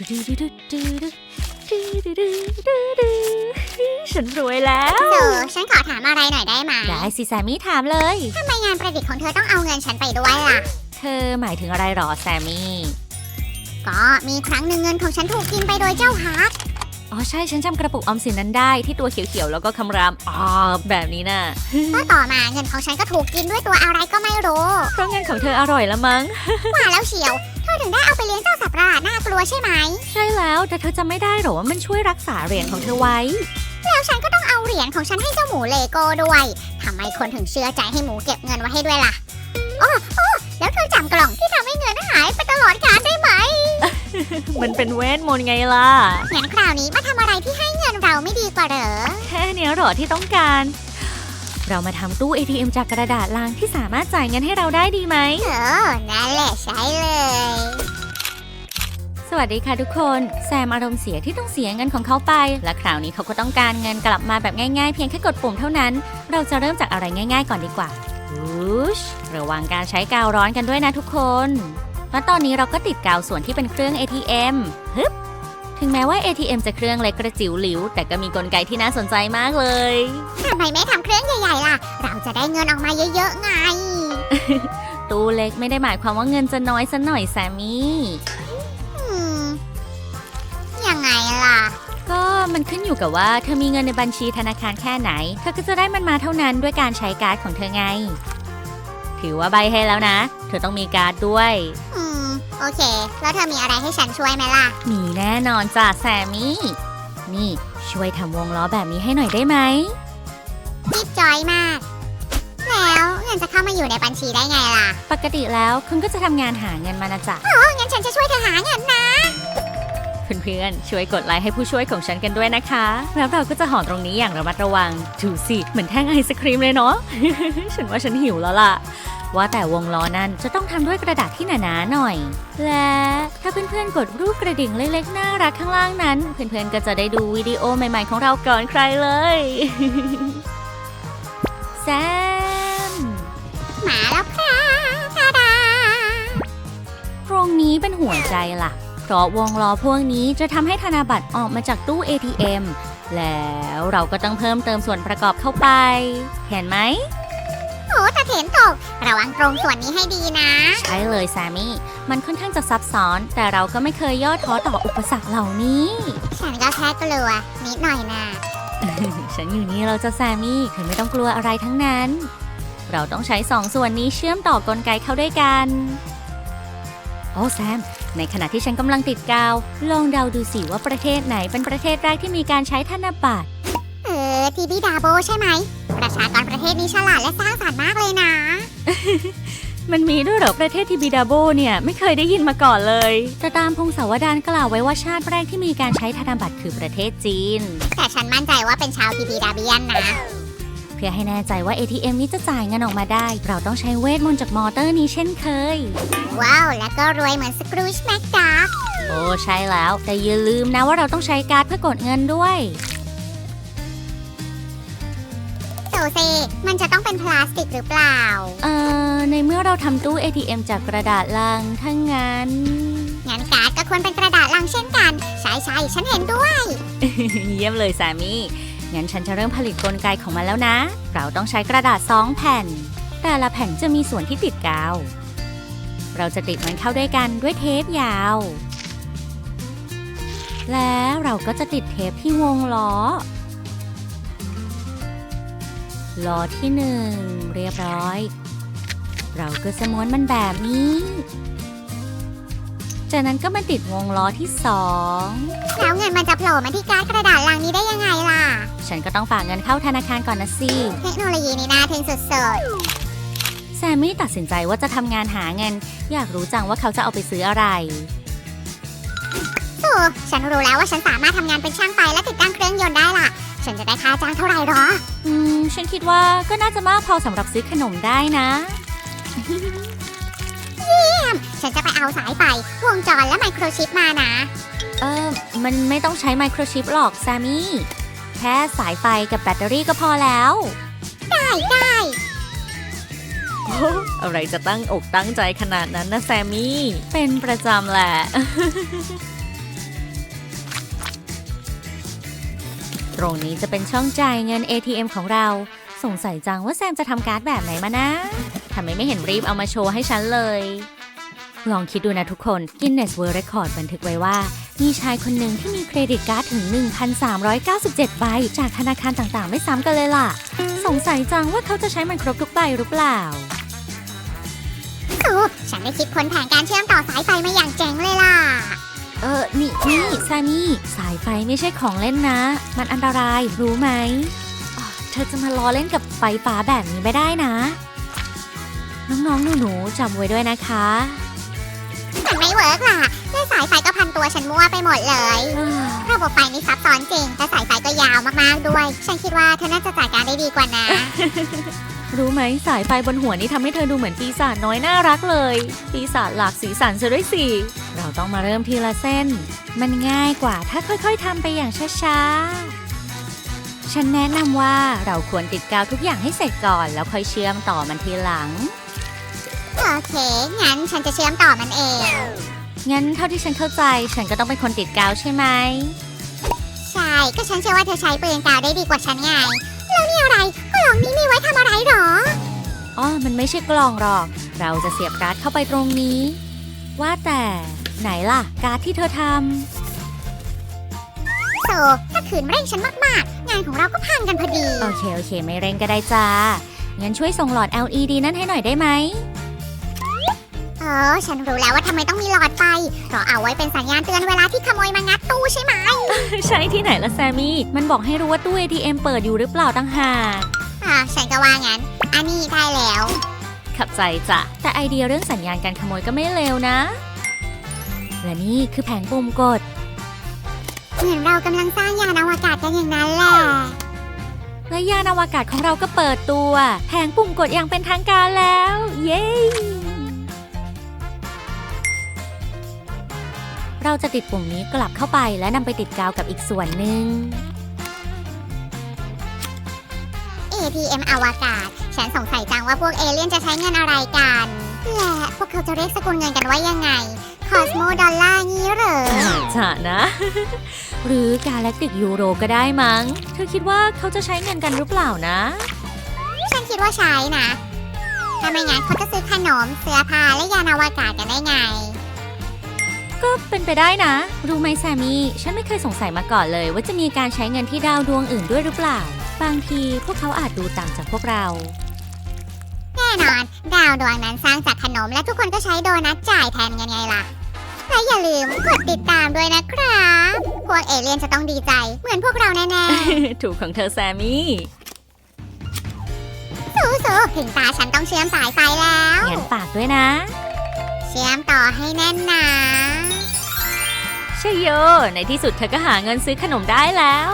ฉันรวยแล้วโซฉันขอถามอะไรหน่อยได้ไหมได้สิแซมมี่ถามเลยทำไมงานประดิษฐ์ของเธอต้องเอาเงินฉันไปด้วยล่ะ เธอหมายถึงอะไรหรอแซมมี่ ก็มีครั้งหนึ่งเงินของฉันถูกกินไปโดยเจ้าฮักอ๋อใช่ฉันจำกระปุกออมสินนั้นได้ที่ตัวเขียวๆแล้วก็คำรามอ๋อแบบนี้น่ะก็ต่อมาเงินของฉันก็ถูกกินด้วยตัวอะไรก็ไม่รู้เพราะเงินของเธออร่อยละมั้งว่าแล้วเชียว อถึงได้เอาไปเลี้ยงเจ้าสัตว์ประหลาดน่ากลัวใช่ไหม ใช่แล้วแต่เธอจะไม่ได้หรอว่ามันช่วยรักษาเหรียญของเธอไว้ แล้วฉันก็ต้องเอาเหรียญของฉันให้เจ้าหมูเลโก้ด้วยทำไมคนถึงเชื่อใจให้หมูเก็บเงินไว้ให้ด้วยล่ะอ๋ออ๋อแล้วเธอจำกล่องที่ทำให้เงินหายไปตลอดกาลได้ไหม มันเป็นเวทมนต์ไงล่ะงั้นคราวนี้มาทำอะไรที่ให้เงินเราไม่ดีกว่าเหรอ แค่เนี้ยเหรอที่ต้องการ เรามาทำตู้ ATM จากกระดาษลังที่สามารถจ่ายเงินให้เราได้ดีไหม เออนั่นแหละใช้เลย สวัสดีค่ะทุกคน แซมอารมณ์เสียที่ต้องเสียเงินของเขาไป และคราวนี้เขาก็ต้องการเงินกลับมาแบบง่ายๆ เพียงแค่กดปุ่มเท่านั้น เราจะเริ่มจากอะไรง่าย ๆ ก่อนดีกว่าอุชระวังการใช้กาวร้อนกันด้วยนะทุกคนและตอนนี้เราก็ติดกาวส่วนที่เป็นเครื่อง ATM ฮึบ ถึงแม้ว่า ATM จะเครื่องเล็กกระจิ๋วหลิว แต่ก็มีกลไกที่น่าสนใจมากเลย ทำไมไม่ทำเครื่องใหญ่ๆล่ะ เราจะได้เงินออกมาเยอะๆไง ตู้เล็กไม่ได้หมายความว่าเงินจะน้อยซะหน่อยแซมมี่ อืม ยังไงล่ะ ก็มันขึ้นอยู่กับว่าเธอมีเงินในบัญชีธนาคารแค่ไหน เธอก็จะได้มันมาเท่านั้นด้วยการใช้การ์ดของเธอไง ถือว่าใบให้แล้วนะ เธอต้องมีการ์ดด้วยอืม โอเค แล้วเธอมีอะไรให้ฉันช่วยไหมล่ะ มีแน่นอนจ้ะแซมมี่ นี่ ช่วยทำวงล้อแบบนี้ให้หน่อยได้ไหมนิดจอยมาก แล้วเงินจะเข้ามาอยู่ในบัญชีได้ไงล่ะ ปกติแล้วคุณก็จะทำงานหาเงินมานะจ๊ะโอ้งั้นฉันจะช่วยเธอหาเงินนะ เพื่อนๆช่วยกดไลค์ให้ผู้ช่วยของฉันกันด้วยนะคะ แล้วเราก็จะห่อตรงนี้อย่างระมัดระวังดูสิเหมือนแท่งไอศครีมเลยเนาะ ฉันว่าฉันหิวแล้วล่ะ ว่าแต่วงล้อนั้นจะต้องทำด้วยกระดาษที่หนาๆหน่อย และถ้าเพื่อนๆกดรูปกระดิ่งเล็กๆน่ารักข้างล่างนั้น เพื่อนๆก็จะได้ดูวิดีโอใหม่ๆของเราก่อนใครเลยแซมมาแล้วค่ะทาดาตรงนี้เป็นหัวใจล่ะเพราะวงล้อพวกนี้จะทำให้ธนบัตรออกมาจากตู้ ATM แล้วเราก็ต้องเพิ่มเติมส่วนประกอบเข้าไป เห็นไหมโอ้ตะ เถนตก ระวังตรงส่วนนี้ให้ดีนะ ใช่เลยแซมมี่ มันค่อนข้างจะซับซ้อน แต่เราก็ไม่เคยย่อท้อต่ออุปสรรคเหล่านี้ ฉันก็แค่กลัวนิดหน่อยนะฉันอยู่นี่เราจะแซมมี่เธอไม่ต้องกลัวอะไรทั้งนั้น เราต้องใช้สองส่วนนี้เชื่อมต่อกลไกเข้าด้วยกัน โอ้แซม ในขณะที่ฉันกำลังติดกาว ลองเดาดูสิว่าประเทศไหนเป็นประเทศแรกที่มีการใช้ธนบัตร เออ ทีบีดาโบใช่ไหมประ ชากรประเทศนี้ฉลาดและสร้างสรรค์มากเลยนะ มันมีด้วยเหรอประเทศทิบิดาโบเนี่ยไม่เคยได้ยินมาก่อนเลย แต่ตามพงศาวดารกล่าวไว้ว่าชาติแรกที่มีการใช้ธนบัตรคือประเทศจีน แต่ฉันมั่นใจว่าเป็นชาวทีบีดาเบียนนะ เพื่อให้แน่ใจว่า ATM นี้จะจ่ายเงินออกมาได้ เราต้องใช้เวทมนต์จากมอเตอร์นี้เช่นเคย ว้าว แล้วก็รวยเหมือนสกรูชแม็กดักโอ้ใช่แล้ว แต่อย่าลืมนะว่าเราต้องใช้การ์ดเพื่อกดเงินด้วย โซเซ มันจะต้องเป็นพลาสติกหรือเปล่า เอ่อ ในเมื่อเราทำตู้ ATM จากกระดาษลังถ้างั้น งั้นการ์ดก็ควรเป็นกระดาษลังเช่นกัน ใช่ใช่ฉันเห็นด้วย เยี่ยมเลยแซมมี่งั้นฉันจะเริ่มผลิตกลไกของมันแล้วนะ เราต้องใช้กระดาษสองแผ่น แต่ละแผ่นจะมีส่วนที่ติดกาว เราจะติดมันเข้าด้วยกันด้วยเทปยาว แล้วเราก็จะติดเทปที่วงล้อ ล้อที่หนึ่งเรียบร้อย เราก็จะม้วนมันแบบนี้ จากนั้นก็มาติดวงล้อที่สองแล้วเงินมันจะโผล่มาที่การ์ดกระดาษลังนี้ได้ยังไงล่ะ ฉันก็ต้องฝากเงินเข้าธนาคารก่อนนะสิ เทคโนโลยีนี้น่าทึ่งสุดแซมมี่ตัดสินใจว่าจะทำงานหาเงิน อยากรู้จังว่าเขาจะเอาไปซื้ออะไรๆโอ้ฉันรู้แล้วว่าฉันสามารถทำงานเป็นช่างไฟและติดตั้งเครื่องยนต์ได้ล่ะ ฉันจะได้ค่าจ้างเท่าไหร่หรอ อืม ฉันคิดว่าก็น่าจะมากพอสำหรับซื้อขนมได้นะฉันจะไปเอาสายไฟวงจรและไมโครชิปมานะ เออมันไม่ต้องใช้ไมโครชิปหรอกแซมมี่ แค่สายไฟกับแบตเตอรี่ก็พอแล้ว ได้ได้อะไรจะตั้งอกตั้งใจขนาดนั้นนะแซมมี่ เป็นประจำแหละ ตรงนี้จะเป็นช่องจ่ายเงิน ATM ของเรา สงสัยจังว่าแซมจะทำการ์ดแบบไหนมานะทำไมไม่เห็นรีบเอามาโชว์ให้ฉันเลย ลองคิดดูนะทุกคน Guinness World Record บันทึกไว้ว่า มีชายคนหนึ่งที่มีเครดิตการ์ดถึง 1,397 ใบ จากธนาคารต่างๆ ไม่ซ้ำกันเลยล่ะ สงสัยจังว่าเขาจะใช้มันครบทุกใบหรือเปล่าโอ้ฉันได้คิดค้นแผนการเชื่อมต่อสายไฟมาอย่างเจ๋งเลยล่ะ เออ นี่นี่แซมมี่ สายไฟไม่ใช่ของเล่นนะ มันอันตราย รู้ไหมอะเธอจะมาล้อเล่นกับไฟฟ้าแบบนี้ไม่ได้นะ น้องๆ หนูๆจำไว้ด้วยนะคะ มันไม่เวิร์กล่ะด้วยสายไฟก็พันตัวฉันมั่วไปหมดเลย ระบบไฟนี่ซับซ้อนจริง แต่สายไฟก็ยาวมากๆด้วย ฉันคิดว่าเธอน่าจะจัดการได้ดีกว่านะ รู้ไหมสายไฟบนหัวนี่ทำให้เธอดูเหมือนปีศาจน้อยน่ารักเลย ปีศาจหลากสีสันซะด้วยสิ เราต้องมาเริ่มทีละเส้น มันง่ายกว่าถ้าค่อยๆทำไปอย่างช้าๆ ฉันแนะนำว่าเราควรติดกาวทุกอย่างให้เสร็จก่อน แล้วค่อยเชื่อมต่อมันทีหลัง โอเค งั้นฉันจะเชื่อมต่อมันเอง งั้นเท่าที่ฉันเข้าใจ ฉันก็ต้องเป็นคนติดกาวใช่ไหม ใช่ ก็ฉันเชื่อว่าเธอใช้ปืนกาวได้ดีกว่าฉันไง แล้วนี่อะไร กล่องนี้มีไว้ทำอะไรหรอ อ๋อ มันไม่ใช่กล่องหรอก เราจะเสียบการ์ดเข้าไปตรงนี้ ว่าแต่ไหนล่ะ การ์ดที่เธอทโซถ้าขืนเร่งฉันมากๆ งานของเราก็พังกันพอดีำโอเค โอเค ไม่เร่งก็ได้จ้า งั้นช่วยส่งหลอด LED นั่นให้หน่อยได้ไหมเออ ฉันรู้แล้วว่าทำไมต้องมีหลอดไฟเพราะเอาไว้เป็นสัญญาณเตือนเวลาที่ขโมยมางัดตู้ใช่ไหม ใช่ที่ไหนละแซมมี่ มันบอกให้รู้ว่าตู้ ATM เปิดอยู่หรือเปล่าตั้งหาก อ่าฉันก็ว่างั้น อันนี้ได้แล้ว ขับใจจ้ะ แต่ไอเดียเรื่องสัญญาณการขโมยก็ไม่เลวนะ และนี่คือแผงปุ่มกด เหมือนเรากำลังสร้างยานอวกาศกันอย่างนั้นแหละ และยานอวกาศของเราก็เปิดตัว แผงปุ่มกดอย่างเป็นทางการแล้ว เย้ เราจะติดปุ่มนี้กลับเข้าไปและนำไปติดกาวกับอีกส่วนหนึ่ง ATM อวกาศ ฉันสงสัยจังว่าพวกเอเลี่ยนจะใช้เงินอะไรกัน และพวกเขาจะเรียกสกุลเงินกันว่ายังไง คอสโมดอลลาร์งี้เหรอ จะนะ หรือกาแล็กติกยูโรก็ได้มั้ง เธอคิดว่าเขาจะใช้เงินกันหรือเปล่านะ ฉันคิดว่าใช้นะถ้าไม่งั้นเขาจะซื้อขนมเสื้อผ้าและยานอวกาศกันได้ไง ก็เป็นไปได้นะ รู้ไหมแซมมี่ ฉันไม่เคยสงสัยมาก่อนเลย ว่าจะมีการใช้เงินที่ดาวดวงอื่นด้วยหรือเปล่า บางทีพวกเขาอาจดูต่างจากพวกเรา แน่นอน ดาวดวงนั้นสร้างจากขนมและทุกคนก็ใช้โดนัทจ่ายแทนกันไงล่ะ และอย่าลืมกดติดตามด้วยนะครับ พวกเอเลี่ยนจะต้องดีใจ เหมือนพวกเราแน่ถูกของเธอแซมมี่ ๆ สู้ๆถึงตาฉันต้องเชื่อมสายไฟแล้ว งั้นฝากด้วยนะ เชื่อมต่อให้แน่นหนาใช่โย ในที่สุดเธอก็หาเงินซื้อขนมได้แล้ว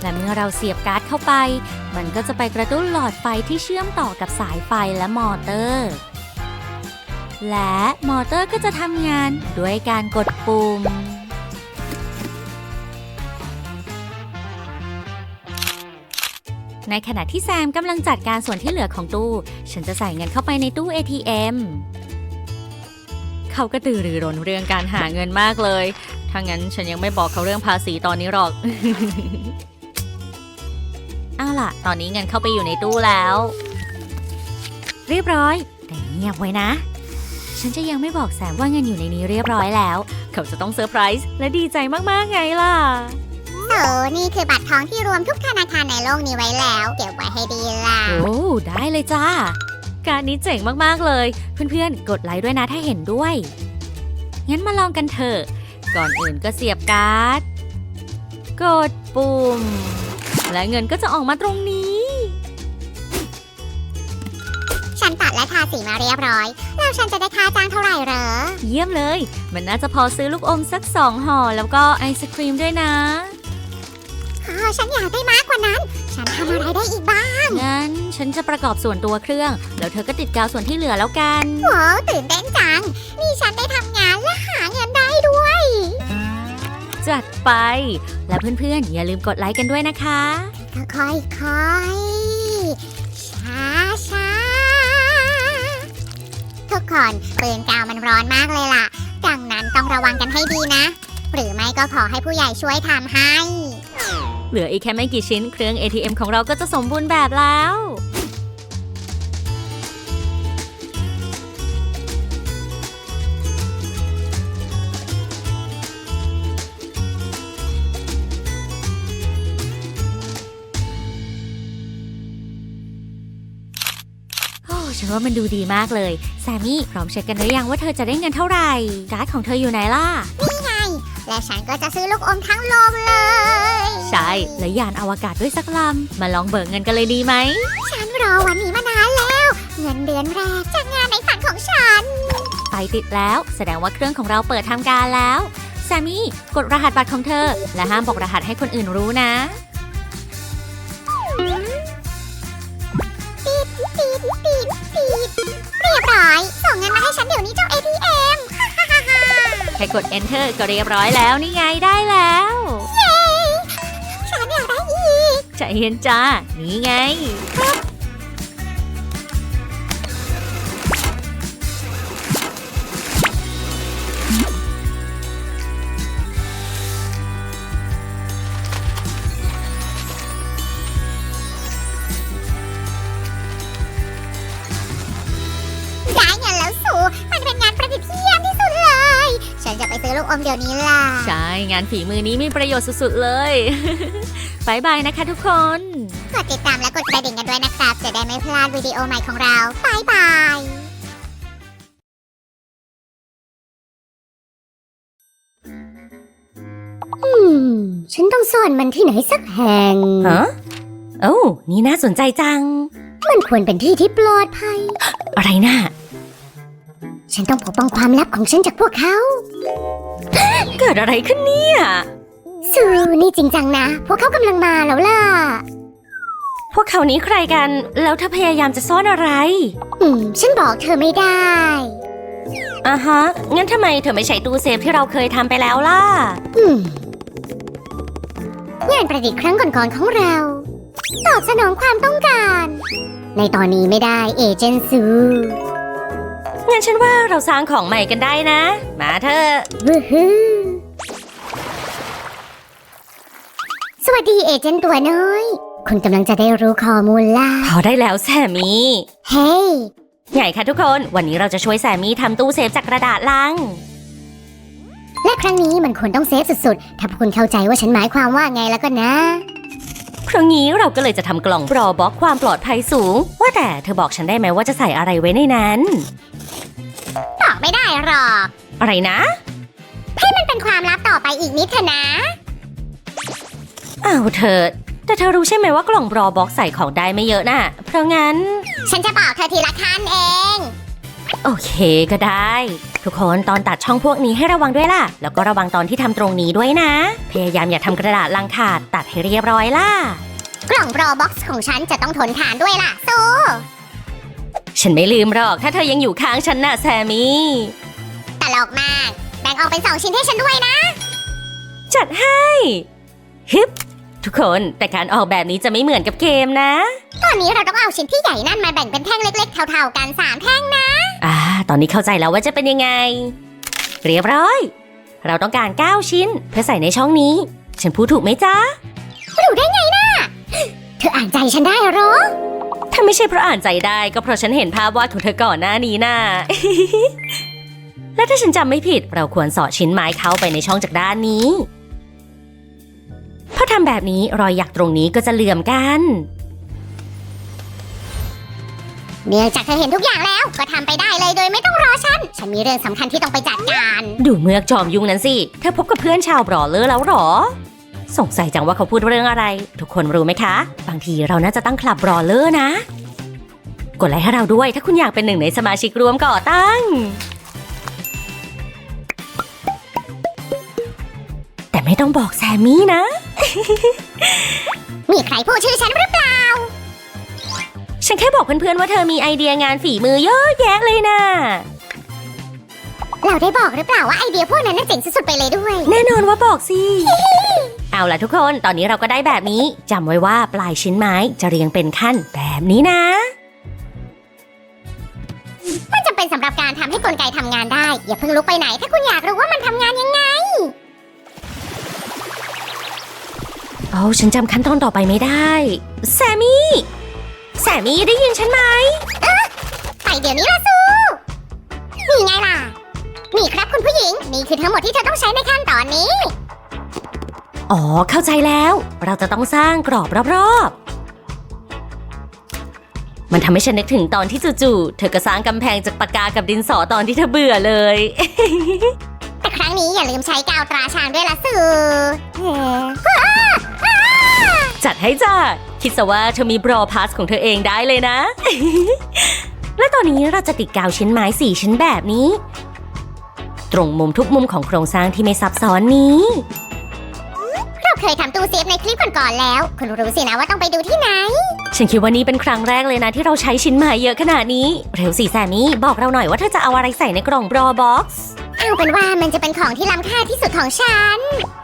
และเมื่อเราเสียบการ์ดเข้าไป มันก็จะไปกระตุ้นหลอดไฟที่เชื่อมต่อกับสายไฟและมอเตอร์ และมอเตอร์ก็จะทำงานด้วยการกดปุ่ม ในขณะที่แซมกำลังจัดการส่วนที่เหลือของตู้ ฉันจะใส่เงินเข้าไปในตู้ ATM เขาก็ตื่นรือร้นเรื่องการหาเงินมากเลย ถ้างั้นฉันยังไม่บอกเขาเรื่องภาษีตอนนี้หรอก เอาล่ะ ตอนนี้เงินเข้าไปอยู่ในตู้แล้ว เรียบร้อย แต่เงียบไว้นะ ฉันจะยังไม่บอกแซมว่าเงินอยู่ในนี้เรียบร้อยแล้ว เขาจะต้องเซอร์ไพรส์และดีใจมากๆไงล่ะโอ้นี่คือบัตรทองที่รวมทุกธนาคารในโลกนี้ไว้แล้ว เก็บไว้ให้ดีล่ะ โอ้ได้เลยจ้า การนี้เจ๋งมากๆเลย เพื่อนๆ กดไลค์ด้วยนะถ้าเห็นด้วย งั้นมาลองกันเถอะ ก่อนอื่นก็เสียบการ์ด กดปุ่ม และเงินก็จะออกมาตรงนี้ ฉันตัดและทาสีมาเรียบร้อย แล้วฉันจะได้ค่าจ้างเท่าไหร่เหรอ เยี่ยมเลย มันน่าจะพอซื้อลูกอมสักสองห่อแล้วก็ไอศครีมด้วยนะอ๋อฉันอยากได้มากกว่านั้น ฉันทำอะไรได้อีกบ้าง งั้นฉันจะประกอบส่วนตัวเครื่อง แล้วเธอก็ติดกาวส่วนที่เหลือแล้วกัน ว้าวตื่นเต้นจัง นี่ฉันได้ทำงาน จัดไป และเพื่อนๆ อย่าลืมกดไลค์กันด้วยนะคะ ค่อยๆค่อยๆช้าช้าๆทุกคนปืนกาวมันร้อนมากเลยล่ะ ดังนั้นต้องระวังกันให้ดีนะ หรือไม่ก็ขอให้ผู้ใหญ่ช่วยทำให้ เหลืออีกแค่ไม่กี่ชิ้นเครื่อง ATM ของเราก็จะสมบูรณ์แบบแล้ว ฉันว่ามันดูดีมากเลย แซมมี่พร้อมเช็คกันหรือยังว่าเธอจะได้เงินเท่าไหร่ การ์ดของเธออยู่ไหนล่ะและฉันก็จะซื้อลูกอมทั้งโลมเลย ใช่ และยานอวกาศด้วยสักลำ มาลองเบิกเงินกันเลยดีไหม ฉันรอวันนี้มานานแล้ว เงินเดือนแรกจากงานในฝันของฉัน ไฟติดแล้ว แสดงว่าเครื่องของเราเปิดทำการแล้ว แซมมี่ กดรหัสบัตรของเธอ และห้ามบอกรหัสให้คนอื่นรู้นะ กด enter ก็เรียบร้อยแล้วนี่ไงได้แล้วเย้ฉันอยากได้อีกใจเย็นจ้านี่ไงได้ อลูกอมเดี๋ยวนี้ล่ะ ใช่ งานฝีมือนี้มีประโยชน์สุดๆเลย บายบายนะคะทุกคน กดติดตามและกดกระดิ่งกันด้วยนะครับ จะได้ไม่พลาดวิดีโอใหม่ของเราบายบายอืม ฉันต้องซ่อนมันที่ไหนสักแห่ง ฮะโอ้านี่น่าสนใจจัง มันควรเป็นที่ที่ปลอดภัย อะไรน่ะ ฉันต้องปกป้องความลับของฉันจากพวกเขา เกิดอะไรขึ้นเนี่ยสูนี่จริงจังนะ พวกเขากำลังมาแล้วล่ะ พวกเขานี้ใครกัน แล้วเธอพยายามจะซ่อนอะไร อืม ฉันบอกเธอไม่ได้ อะฮะ งั้นทำไมเธอไม่ใช้ตู้เซฟที่เราเคยทำไปแล้วล่ะ อืม งานประดิษฐ์ครั้งก่อนๆของเรา ตอบสนองความต้องการ ในตอนนี้ไม่ได้เอเจนซู งั้นฉันว่าเราสร้างของใหม่กันได้นะ มาเถอะวู้ฮู้สวัสดีเอเจนต์ตัวน้อย คุณกำลังจะได้รู้ข้อมูลล่ะ พอได้แล้วแซมมี่เฮ้ยใหญ่ค่ะทุกคน วันนี้เราจะช่วยแซมมี่ทำตู้เซฟจากกระดาษลัง และครั้งนี้มันควรต้องเซฟสุดๆ ถ้าคุณเข้าใจว่าฉันหมายความว่าไงแล้วก็นะ ครั้งนี้เราก็เลยจะทำกล่องรอบล็อกความปลอดภัยสูง ว่าแต่เธอบอกฉันได้ไหมว่าจะใส่อะไรไว้ในนั้นบอกไม่ได้หรอก อะไรนะมันเป็นความลับต่อไปอีกนิดเถอะนะ อ้าวเธอ แต่เธอรู้ใช่ไหมว่ากล่องรอบ็อกใส่ของได้ไม่เยอะน่ะ เพราะงั้น ฉันจะบอกเธอทีละขั้นเอง โอเคก็ได้ ทุกคนตอนตัดช่องพวกนี้ให้ระวังด้วยล่ะ แล้วก็ระวังตอนที่ทำตรงนี้ด้วยนะ พยายามอย่าทำกระดาษลังถาดตัดให้เรียบร้อยล่ะ กล่องรอบ็อกซ์ของฉันจะต้องทนทานด้วยล่ะโซฉันไม่ลืมหรอกถ้าเธอยังอยู่ข้างฉันน่ะแซมมี่ตลกมาก แบ่งออกเป็นสองชิ้นให้ฉันด้วยนะ จัดให้ฮึบทุกคนแต่การออกแบบนี้จะไม่เหมือนกับเกมนะ ตอนนี้เราต้องเอาชิ้นที่ใหญ่นั่นมาแบ่งเป็นแท่งเล็กๆเท่าๆกันสามแท่งนะ อ่า ตอนนี้เข้าใจแล้วว่าจะเป็นยังไง เรียบร้อย เราต้องการ 9 ชิ้น เพื่อใส่ในช่องนี้ ฉันพูดถูกไหมจ๊ะรู้ได้ไงนะเธออ่านใจฉันได้เหรอ ถ้าไม่ใช่เพราะอ่านใจได้ ก็เพราะฉันเห็นภาพวาดของเธอก่อนหน้านี้น่ะ และถ้าฉันจำไม่ผิด เราควรสอดชิ้นไม้เข้าไปในช่องจากด้านนี้พอทำแบบนี้รอยหยักตรงนี้ก็จะเหลื่อมกัน เนื่องจากเธอเห็นทุกอย่างแล้ว ก็ทำไปได้เลยโดยไม่ต้องรอฉัน ฉันมีเรื่องสำคัญที่ต้องไปจัดการ ดูเมือกจอมยุงนั้นสิ เธอพบกับเพื่อนชาวบรอเลอร์แล้วเหรอ สงสัยจังว่าเขาพูดเรื่องอะไร ทุกคนรู้ไหมคะ บางทีเราน่าจะตั้งคลับบรอเลอร์นะ กดไลค์ให้เราด้วยถ้าคุณอยากเป็นหนึ่งในสมาชิกร่วมก่อตั้ง แต่ไม่ต้องบอกแซมมี่นะ มีใครพูดชื่อฉันหรือเปล่า ฉันแค่บอกเพื่อนๆว่าเธอมีไอเดียงานฝีมือเยอะแยะเลยนะ เราได้บอกหรือเปล่าว่าไอเดียพวกนั้นน่าเจ๋งสุดๆไปเลยด้วย แน่นอนว่าบอกสิ เอาล่ะทุกคน ตอนนี้เราก็ได้แบบนี้ จำไว้ว่าปลายชิ้นไม้จะเรียงเป็นขั้นแบบนี้นะ มันจำเป็นสำหรับการทำให้กกลไกทำงานได้ อย่าเพิ่งลุกไปไหน ถ้าคุณอยากรู้ว่ามันทำงานยังไง โอ้ฉันจำขั้นตอนต่อไปไม่ได้ แซมมี่ แซมมี่ได้ยินฉันไหมไปเดี๋ยวนี้ละซูนี่ไงล่ะ นี่ครับคุณผู้หญิง นี่คือทั้งหมดที่เธอต้องใช้ในขั้นตอนนี้ อ๋อ เข้าใจแล้ว เราจะต้องสร้างกรอบรอบๆ มันทำให้ฉันนึกถึงตอนที่จู่ๆ เธอก็สร้างกำแพงจากปากกากับดินสอตอนที่เธอเบื่อเลย แต่ครั้งนี้อย่าลืมใช้กาวตราช้างด้วยละซูเฮ้อ้าอ้าจัดให้จ้า คิดซะว่าเธอมีบรอพาสของเธอเองได้เลยนะ และตอนนี้เราจะติดกาวชิ้นไม้สี่ชิ้นแบบนี้ ตรงมุมทุกมุมของโครงสร้างที่ไม่ซับซ้อนนี้ เราเคยทำตู้เซฟในคลิปก่อนๆแล้ว คุณรู้สินะว่าต้องไปดูที่ไหน ฉันคิดว่านี่เป็นครั้งแรกเลยนะที่เราใช้ชิ้นไม้เยอะขนาดนี้ เร็วสิแซมมี่บอกเราหน่อยว่าเธอจะเอาอะไรใส่ในกล่องบรอบ็อกซ์ เอาเป็นว่ามันจะเป็นของที่ล้ำค่าที่สุดของฉัน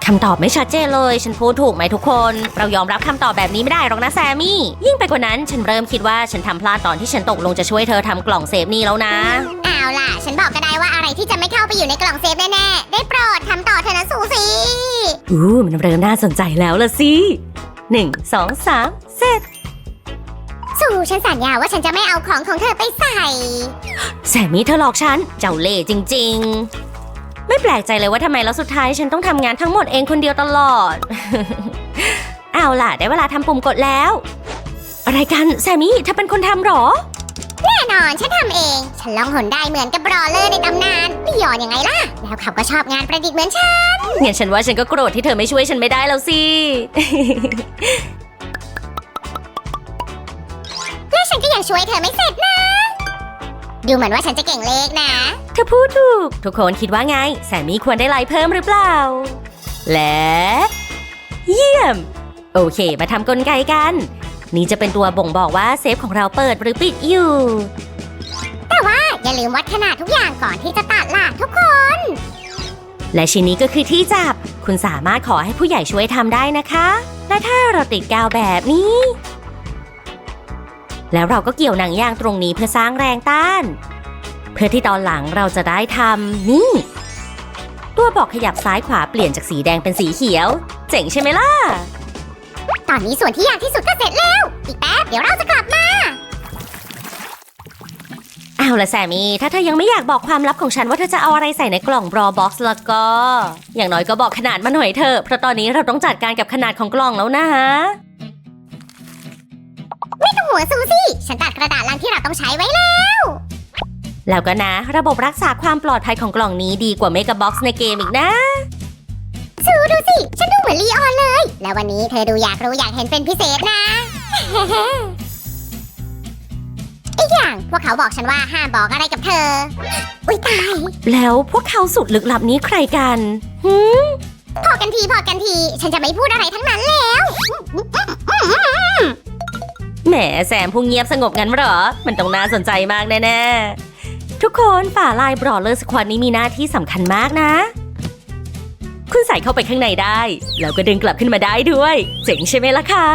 คำตอบไม่ชัดเจนเลย ฉันพูดถูกไหมทุกคน เรายอมรับคำตอบแบบนี้ไม่ได้หรอกนะแซมมี่ ยิ่งไปกว่านั้นฉันเริ่มคิดว่าฉันทำพลาดตอนที่ฉันตกลงจะช่วยเธอทำกล่องเซฟนี่แล้วนะ เอาล่ะ ฉันบอกก็ได้ว่าอะไรที่จะไม่เข้าไปอยู่ในกล่องเซฟแน่ๆ ได้โปรดทำต่อเถอะนะสูสีอู้มันเริ่มน่าสนใจแล้วละสิหนึ่งสองสามเสร็จสูฉันสัญญาว่าฉันจะไม่เอาของของเธอไปใส่ แซมมี่เธอหลอกฉัน เจ้าเล่ห์จริง ๆ ไม่แปลกใจเลยว่าทำไมแล้วสุดท้ายฉันต้องทำงานทั้งหมดเองคนเดียวตลอด เอาล่ะ ได้เวลาทำปุ่มกดแล้ว อะไรกันแซมมี่เธอเป็นคนทำหรอ แน่นอนฉันทำเอง ฉันลองหนได้เหมือนกับบรอเลอร์ในตำนานไม่ยอนยังไงล่ะ แล้วเขาก็ชอบงานประดิษฐ์เหมือนฉันงั้นฉันว่าฉันก็โกรธที่เธอไม่ช่วยฉันไม่ได้แล้วสิ และฉันก็ยังช่วยเธอไม่เสร็จนะ ดูเหมือนว่าฉันจะเก่งเลขนะ เธอพูดถูก ทุกคนคิดว่าไง แซมมี่ควรได้ไลค์เพิ่มหรือเปล่า และ เยี่ยม โอเค มาทำกลไกกัน นี่จะเป็นตัวบ่งบอกว่าเซฟของเราเปิดหรือปิดอยู่อย่าลืมวัดขนาดทุกอย่างก่อนที่จะตัดล่ะทุกคน และชิ้นนี้ก็คือที่จับ คุณสามารถขอให้ผู้ใหญ่ช่วยทำได้นะคะ และถ้าเราติดกาวแบบนี้ แล้วเราก็เกี่ยวหนังยางตรงนี้เพื่อสร้างแรงต้าน เพื่อที่ตอนหลังเราจะได้ทำนี่ ตัวบอกขยับซ้ายขวาเปลี่ยนจากสีแดงเป็นสีเขียว เจ๋งใช่ไหมล่ะ ตอนนี้ส่วนที่ยากที่สุดก็เสร็จแล้ว อีกแป๊บเดี๋ยวเราจะกลับมาเอาละแซมมี่ถ้าเธอยังไม่อยากบอกความลับของฉันว่าเธอจะเอาอะไรใส่ในกล่องบรอบ็อกซ์แล้วก็ อย่างน้อยก็บอกขนาดมาหน่อยเถอะเพราะตอนนี้เราต้องจัดการกับขนาดของกล่องแล้วนะหัวซูซี่ ฉันตัดกระดาษลังที่เราต้องใช้ไว้แล้ว แล้วก็นะ ระบบรักษาความปลอดภัยของกล่องนี้ดีกว่าเมกะบ็อกซ์ในเกมอีกนะซูดูสิ ฉันดูเหมือนลีออนเลย แล้ววันนี้เธอดูอยากรู้อยากเห็นเป็นพิเศษนะอีกอย่างพวกเขาบอกฉันว่าห้ามบอกอะไรกับเธอ อุ้ยตาย แล้วพวกเขาสุดลึกลับนี้ใครกันหืมพอกันทีพอกันที ฉันจะไม่พูดอะไรทั้งนั้นแล้ว แหมแซมผู้เงียบสงบงั้นเหรอ มันต้องน่าสนใจมากแน่ๆ ทุกคนฝ่าลายบรอเลอร์สควอตนี้มีหน้าที่สำคัญมากนะ คุณใส่เข้าไปข้างในได้ แล้วก็ดึงกลับขึ้นมาได้ด้วย เจ๋งใช่ไหมล่ะคะ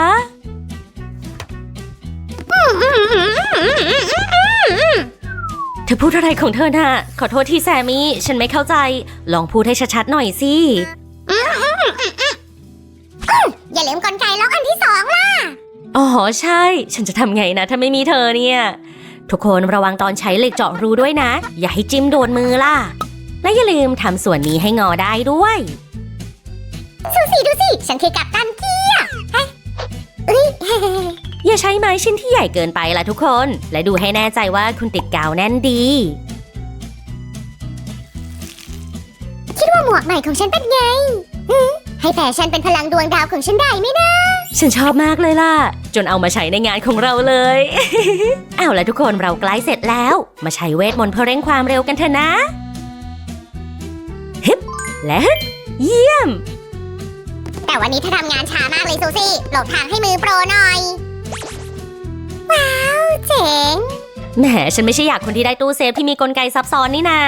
เธอพูดอะไรของเธอน่ะ ขอโทษที่แซมมี่ ฉันไม่เข้าใจ ลองพูดให้ชัดๆหน่อยสิอย่าลืมกลไกล็อกอันที่สองล่ะ อ๋อใช่ ฉันจะทำไงนะ ถ้าไม่มีเธอเนี่ย ทุกคนระวังตอนใช้เหล็กเจาะรูด้วยนะ อย่าให้จิ้มโดนมือล่ะ และอย่าลืมทำส่วนนี้ให้งอได้ด้วยซูซี่ดูสิ ฉันคือกัปตันเกียร์เฮ้ยเอ้ยอย่าใช้ไม้ชิ้นที่ใหญ่เกินไปล่ะทุกคน และดูให้แน่ใจว่าคุณติดกาวแน่นดี คิดว่าหมวกใหม่ของฉันเป็นไงหือให้แฟชั่นเป็นพลังดวงดาวของฉันได้ไหมนะ ฉันชอบมากเลยล่ะ จนเอามาใช้ในงานของเราเลย เอาละทุกคนเราใกล้เสร็จแล้ว มาใช้เวทมนต์เพื่อเร่งความเร็วกันเถอะนะฮึบและฮึบเยี่ยม แต่วันนี้เธอทำงานช้ามากเลยซูซี่ หลบทางให้มือโปรหน่อย ว้าว เจ๋ง แหม ฉันไม่ใช่อยากคนที่ได้ตู้เซฟที่มีกลไกซับซ้อนนี่นา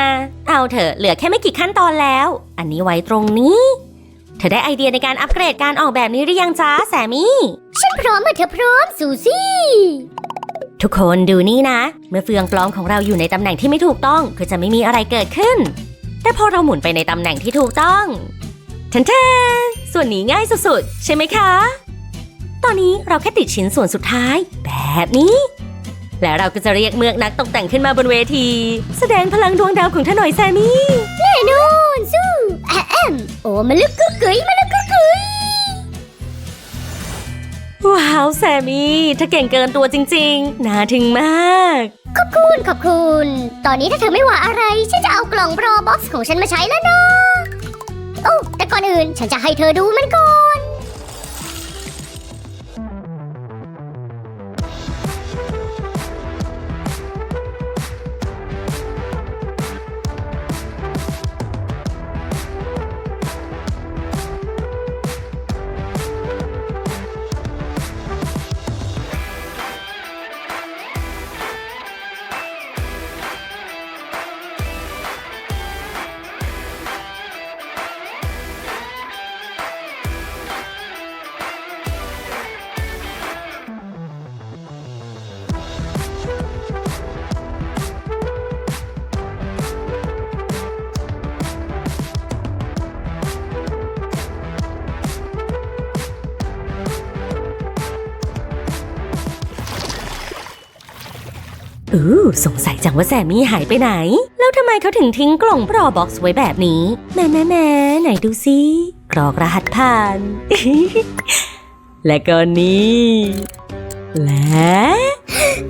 เอาเถอะ เหลือแค่ไม่กี่ขั้นตอนแล้ว อันนี้ไว้ตรงนี้ เธอได้ไอเดียในการอัปเกรดการออกแบบนี้หรือยังจ้าแซมมี่ ฉันพร้อมเมื่อเธอพร้อมซูซี่ ทุกคนดูนี่นะ เมื่อเฟืองปลอมของเราอยู่ในตำแหน่งที่ไม่ถูกต้องก็จะไม่มีอะไรเกิดขึ้น แต่พอเราหมุนไปในตำแหน่งที่ถูกต้องทันเทนส่วนนี้ง่ายสุดๆ ใช่ไหมคะ ตอนนี้เราแค่ติดชิ้นส่วนสุดท้าย แบบนี้ แล้วเราก็จะเรียกเมือกนักตกแต่งขึ้นมาบนเวที แสดงพลังดวงดาวของเธอหน่อยแซมมี่แน่นอนสู้อะแอ ม โอ้มาลึกกึกกึ๋ยมาลึกกึกกึ๋ยว้าวแซมมี่เธอเก่งเกินตัวจริงๆ น่าทึ่งมาก ขอบคุณขอบคุณ ตอนนี้ถ้าเธอไม่ว่าอะไร ฉันจะเอากล่องรอบ็อกซ์ของฉันมาใช้แล้วนะ โอ้ แต่ก่อนอื่นฉันจะให้เธอดูมันก่อน อู้สงสัยจังว่าแซมมี่หายไปไหน แล้วทำไมเขาถึงทิ้งกล่องปรอบ็อกซ์ไว้แบบนี้แหม่แหม่แหม่ไหนดูซิกรอกรหัสผ่าน และก็นี่ และ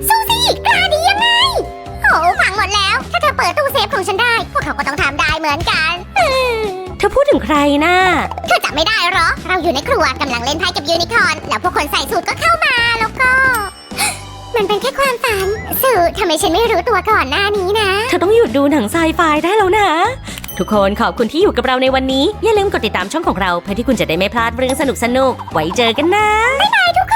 ซูซี่กล้าดียังไงโอ้พังหมดแล้ว ถ้าเธอเปิดตู้เซฟของฉันได้ พวกเขาก็ต้องทำได้เหมือนกันอืมเธอพูดถึงใครนะ่ะเธอจำไม่ได้เหรอ เราอยู่ในครัวกำลังเล่นไพ่กับยูนิคอร์นแล้วพวกคนใส่สูตรก็เข้ามาแล้วก็ มันเป็นแค่ความฝันสูทำไมฉันไม่รู้ตัวก่อนหน้านี้นะ เธอต้องหยุดดูหนังไซไฟได้แล้วนะ ทุกคนขอบคุณที่อยู่กับเราในวันนี้ อย่าลืมกดติดตามช่องของเรา เพื่อที่คุณจะได้ไม่พลาดเรื่องสนุกๆไว้เจอกันนะ บ๊าย